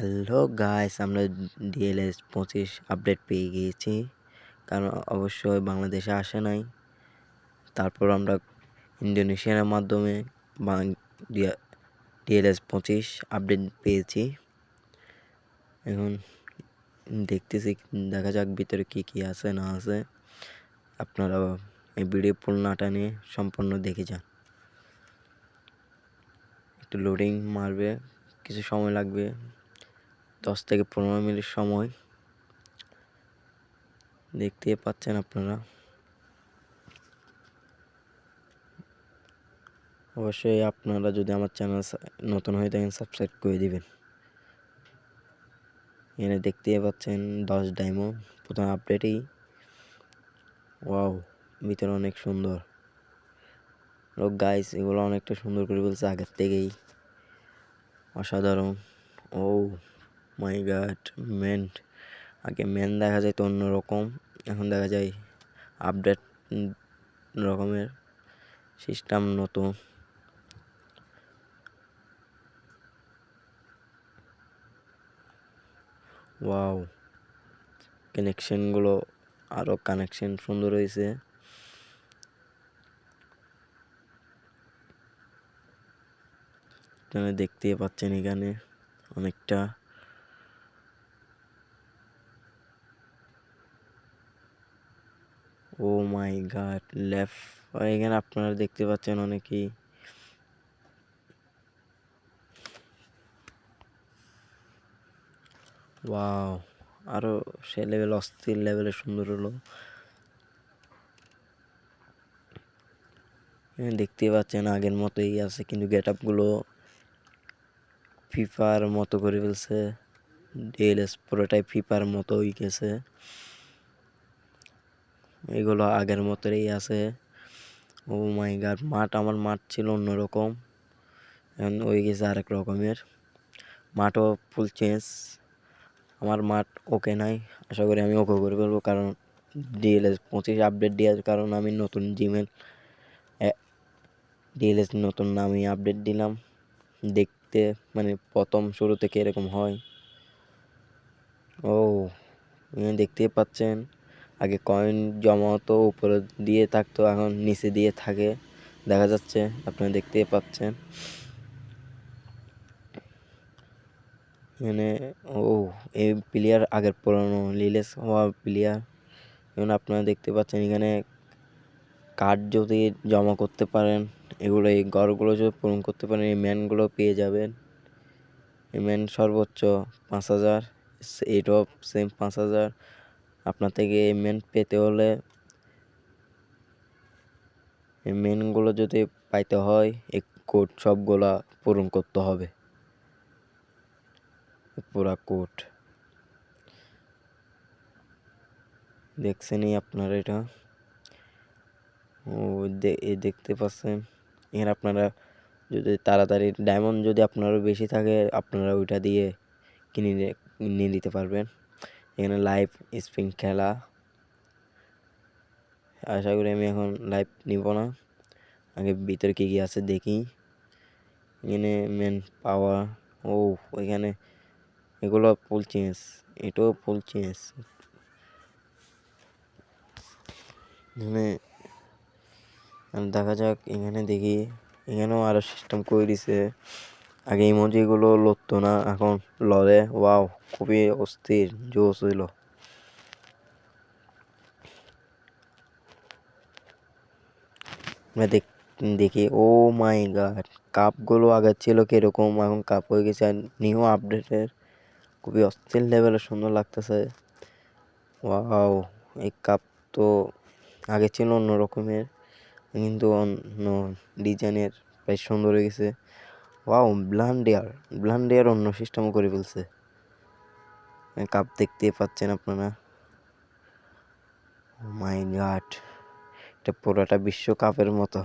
Hello guys আমরা DLS পঁচিশ update পেয়ে গিয়েছি। কারণ অবশ্যই বাংলাদেশে আসে নাই। তারপর আমরা ইন্দোনেশিয়ার মাধ্যমে ডিএলএস পঁচিশ আপডেট পেয়েছি। এখন দেখতেছি, দেখা যাক ভিতরে কি কি আছে, না আছে। আপনারা এই ভিডিও পুলনাটা নিয়ে সম্পূর্ণ দেখে যান। একটু লোডিং মারবে, কিছু সময় লাগবে। দশ থেকে পনেরো মিনিট সময় দেখতে পাচ্ছেন আপনারা। অবশ্যই আপনারা যদি আমার চ্যানেল নতুন হয়ে থাকেন সাবস্ক্রাইব করে দিবেন। এখানে দেখতে পাচ্ছেন দশ ডাইমো প্রথম আপডেটেই ওয়াও ভিতরে অনেক সুন্দর। গাইস এগুলো অনেকটা সুন্দর করে বলছে আগের থেকেই। অসাধারণ। ও মাই গাড মেন আগে মেন দেখা যায় তো অন্যরকম, এখন দেখা যায় আপডেট রকমের সিস্টেম নতুন। ওয়াও কানেকশনগুলো আরও কানেকশন সুন্দর হয়েছে দেখতে পাচ্ছেন এখানে অনেকটা ও মাই গাড লেফট এখানে আপনারা দেখতে পাচ্ছেন অনেকেই। ওয়াও আরও সে লেভেল অস্থির লেভেলে সুন্দর হলো। দেখতে পাচ্ছেন আগের মতোই আছে কিন্তু গেট আপগুলো ফিফার মতো করে ফেলছে। ডিএলএস পুরোটাই ফিফার মতোই গেছে। এগুলো আগের মতোই আছে। ও মাই গাড, মাঠ আমার মাঠ ছিল অন্যরকম। এখন ওই গেছে আরেক রকমের। মাঠও ফুল চেঞ্জ আমার মাঠ ওকে নাই। আশা করি আমি ওকে করে ফেলব কারণ ডিএলএস পঁচিশ আপডেট দেওয়ার কারণ আমি নতুন জিমেল ডিএলএস নতুন আমি আপডেট দিলাম। দেখতে মানে প্রথম শুরু থেকে এরকম হয়। ও দেখতে পাচ্ছেন। আগে কয়েন জমা হতো উপরে দিয়ে থাকতো, এখন নিচে দিয়ে থাকে। দেখা যাচ্ছে, আপনারা দেখতে পাচ্ছেন। এখানে ও এই প্লেয়ার আগের পুরনো লিলেস হওয়া প্লেয়ার এবং আপনারা দেখতে পাচ্ছেন, এখানে কার্ড যদি জমা করতে পারেন, এগুলো, এই ঘরগুলো যদি পূরণ করতে পারেন, এই ম্যানগুলো পেয়ে যাবেন। এই ম্যান সর্বোচ্চ পাঁচ হাজার এইটও সেম পাঁচ হাজার। আপনার থেকে এই ম্যান পেতে হলে এই মেনগুলো যদি পাইতে হয়, এই কোড সবগুলা পূরণ করতে হবে। পুরা কোট দেখছেনই আপনারা এটা? ও দেখতে পাচ্ছেন। এখানে আপনারা যদি তাড়াতাড়ি ডায়মন্ড যদি আপনারও বেশি থাকে, আপনারা ওইটা দিয়ে কিনে নিয়ে নিতে পারবেন। এখানে লাইভ স্পিন খেলা। আশা করি আমি এখন লাইভ নিব না। আগে ভিতরে কী কী আছে দেখি। এখানে মেন পাওয়ার ও, এখানে এগুলো ফুল চেঞ্জ এটাও ফুল চেঞ্জ এখানে দেখা যাক, এখানে দেখি। এখানেও আরও সিস্টেম করে দিছে। আগে ইমোজিগুলো লড়তো না, এখন লড়ে। ওয়াও খুবই অস্থির জোস হইল। দেখি ও মাই গাড কাপগুলো আগে ছিল কীরকম, এখন কাপ হয়ে গেছে। আর নিউ আপডেটের খুবই অস্থির লেভেলে সুন্দর লাগতেছে। ওয়াও এই কাপ তো আগে ছিল অন্য রকমের কিন্তু অন্য ডিজাইনের প্রায় সুন্দর হয়ে গেছে। ওয়াও ব্লান্ডিয়ার ব্লান্ডিয়ার অন্য সিস্টেম করে ফেলছে। কাপ দেখতে পাচ্ছেন আপনারা। মাই গাড এটা পুরোটা বিশ্বকাপের মতো।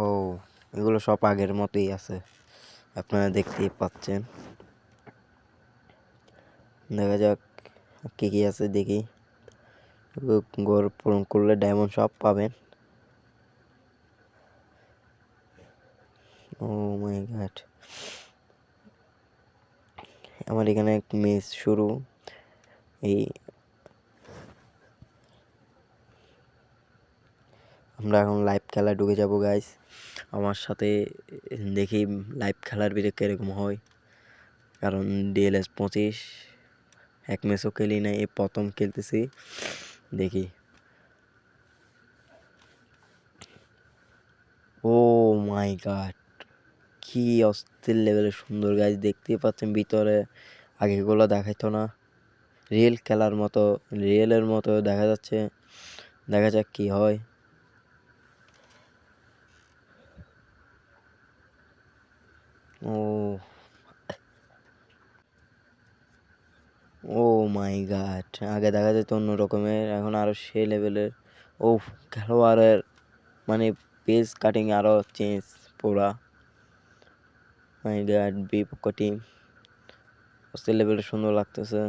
ও এগুলো সব আগের মতোই আছে। আপনারা দেখতেই পাচ্ছেন। দেখা যাক কী কী আছে দেখি। গোর পূরণ করলে ডায়মন্ড সব পাবেন। ও মাই গড আমার এখানে ম্যাচ শুরু। এই আমরা এখন লাইভ খেলা ঢুকে যাব গাইস আমার সাথে দেখি লাইভ খেলার ভিতরে কীরকম হয়। কারণ ডিএলএস পঁচিশ, এক ম্যাচও খেলি নাই, এই প্রথম খেলতেছি। দেখি। ও মাই গাড, কি অস্থির লেভেলের সুন্দর গাছ দেখতেই পাচ্ছেন ভিতরে। আগেগুলো দেখাইতো না। রিয়েল খেলার মতো রিয়েলের মতো দেখা যাচ্ছে। দেখা যাক কি হয়। ও ও মাই গাড আগে দেখা যেত অন্য রকমের, এখন আরও সে লেভেলের ও খেলোয়াড়ের মানে পেজ কাটিং আরও চেঞ্জ পুরা। মাই গাড বিপক্ষ টিম অস্থির লেভেলের সুন্দর লাগতেছে।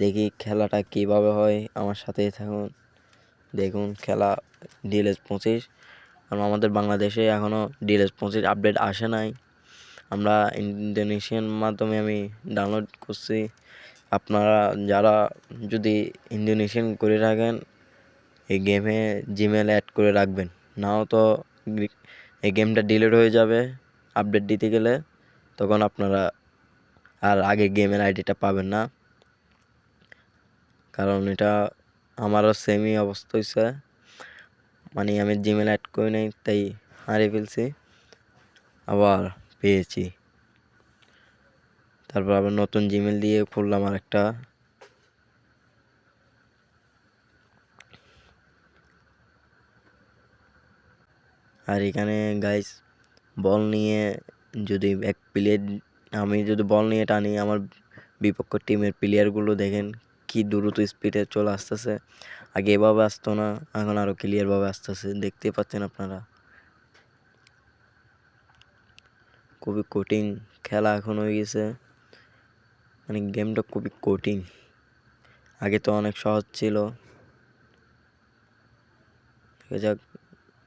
দেখি খেলাটা কীভাবে হয় আমার সাথেই থাকুন। দেখুন খেলা ডিএলএস পঁচিশ। কারণ আমাদের বাংলাদেশে এখনও ডিএলএস পঁচিশ আপডেট আসে নাই। আমরা ইন্দোনেশিয়ান মাধ্যমে আমি ডাউনলোড করছি। আপনারা যারা যদি ইন্দোনেশিয়ান করে রাখেন, এই গেমে জিমেল অ্যাড করে রাখবেন। নাও তো এই গেমটা ডিলিট হয়ে যাবে আপডেট দিতে গেলে, তখন আপনারা আর আগে গেমের আইডিটা পাবেন না। কারণ এটা আমারও সেমই অবস্থা হয়েছে মানে আমি জিমেল অ্যাড করি নাই, তাই হারিয়ে ফেলছি। আবার পেয়েছি। তারপর আবার নতুন জিমেল দিয়ে খুললাম আর একটা আর এখানে গাইস বল নিয়ে যদি এক প্লেয়ার আমি যদি বল নিয়ে টানি, আমার বিপক্ষ টিমের প্লেয়ারগুলো দেখেন কি দ্রুত স্পিডে চলে আসতেছে। আগে এভাবে আসতো না, এখন আরও ক্লিয়ারভাবে আসতেছে। দেখতে পাচ্ছেন আপনারা? খুবই কঠিন খেলা এখন হয়ে গেছে। মানে গেমটা খুবই কঠিন। আগে তো অনেক সহজ ছিল। যাক।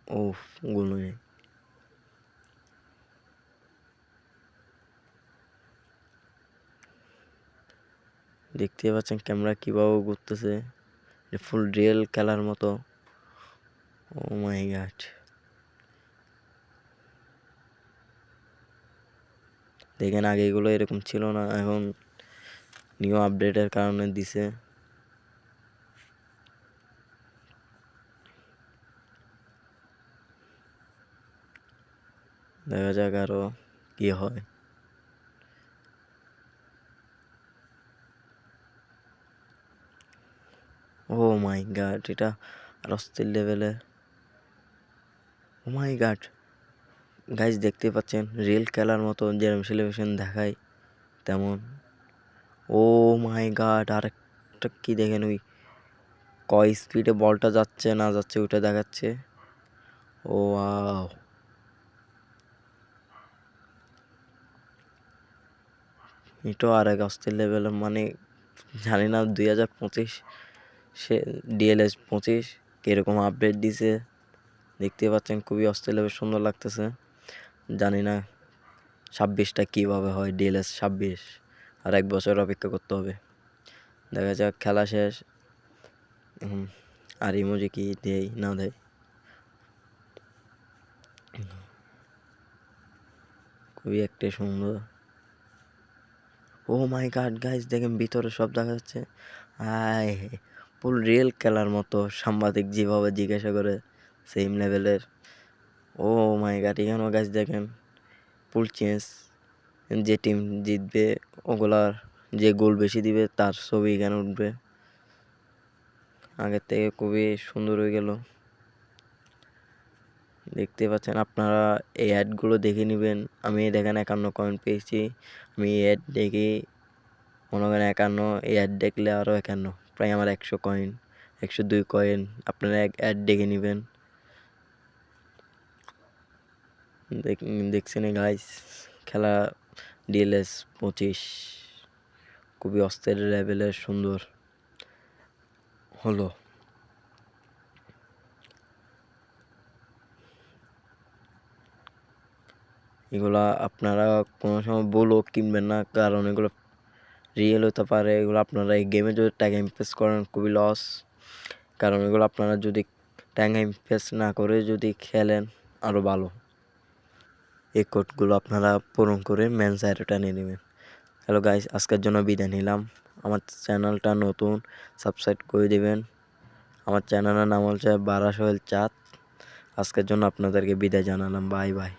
ও গুলো দেখতে পাচ্ছেন ক্যামেরা কীভাবে ঘুরতেছে। ফুল রিয়েল খেলার মতো। ও মাই গাড দেখেন আগে এগুলো এরকম ছিল না, এখন নিউ আপডেটের কারণে দিছে। দেখা যাক আরও কী হয়। ও মাই গাড এটা আর অস্থির লেভেলে ও মাই গাড গাইজ দেখতে পাচ্ছেন রিল খেলার মতো যেরকম সেলিব্রেশন দেখায়, তেমন। ও মাই গাড আর একটা কী দেখেন ওই, কয় স্পিডে বলটা যাচ্ছে না যাচ্ছে ওইটা দেখাচ্ছে। ও আও এটাও আর এক অস্থির লেভেলের মানে জানি না, দুই হাজার পঁচিশ, সে ডিএলএস পঁচিশ, কীরকম আপডেট দিছে দেখতে পাচ্ছেন, খুবই অস্থির লেভেল সুন্দর লাগতেছে। জানি না, ছাব্বিশটা কীভাবে হয় ডিএলএস ছাব্বিশ, আর এক বছর অপেক্ষা করতে হবে। দেখা যাক, খেলা শেষ। আর ইমোজি কি দেয়, না দেয়। খুবই একটা সুন্দর। ও মাই গাড গাইজ দেখেন ভিতরে সব দেখা যাচ্ছে। আয় ফুল রিয়েল খেলার মতো, সাংবাদিক যেভাবে জিজ্ঞাসা করে সেম লেভেলের ও মাই গাড এখানেও গাছ দেখেন ফুল চেঞ্জ যে টিম জিতবে, ওগুলার যে গোল বেশি দিবে, তার ছবি এখানে উঠবে। আগের থেকে খুবই সুন্দর হয়ে গেল। দেখতে পাচ্ছেন, আপনারা এই অ্যাডগুলো দেখে নেবেন। আমি দেখেন একান্ন কয়েন পেয়েছি। আমি এই অ্যাড দেখি, মনে করেন একান্ন, এই অ্যাড দেখলে আরও একান্ন। প্রায় আমার একশো কয়েন একশো দুই কয়েন আপনারা এক অ্যাড দেখে নেবেন। দেখছেন গাইস খেলা ডিএলএস পঁচিশ, খুবই অস্থির লেভেলের সুন্দর। হলো। এগুলা আপনারা কোনো সময় বলো কিনবেন না, কারণ এগুলো রিয়েল হতে পারে, এগুলো আপনারা এই গেমে যদি টাকা ইনভেস্ট করেন, খুবই লস কারণ এগুলো আপনারা যদি টাকা ইনভেস্ট না করে যদি খেলেন আরও ভালো। এই কোডগুলো আপনারা পূরণ করে মেন সাইডটা নিয়ে নেবেন। হ্যালো গাইস, আজকের জন্য বিদায় নিলাম। আমার চ্যানেলটা নতুন, সাবস্ক্রাইব করে দেবেন। আমার চ্যানেলের নাম হচ্ছে বারাসোহেল চাঁদ। আজকের জন্য আপনাদেরকে বিদায় জানালাম। Bye bye.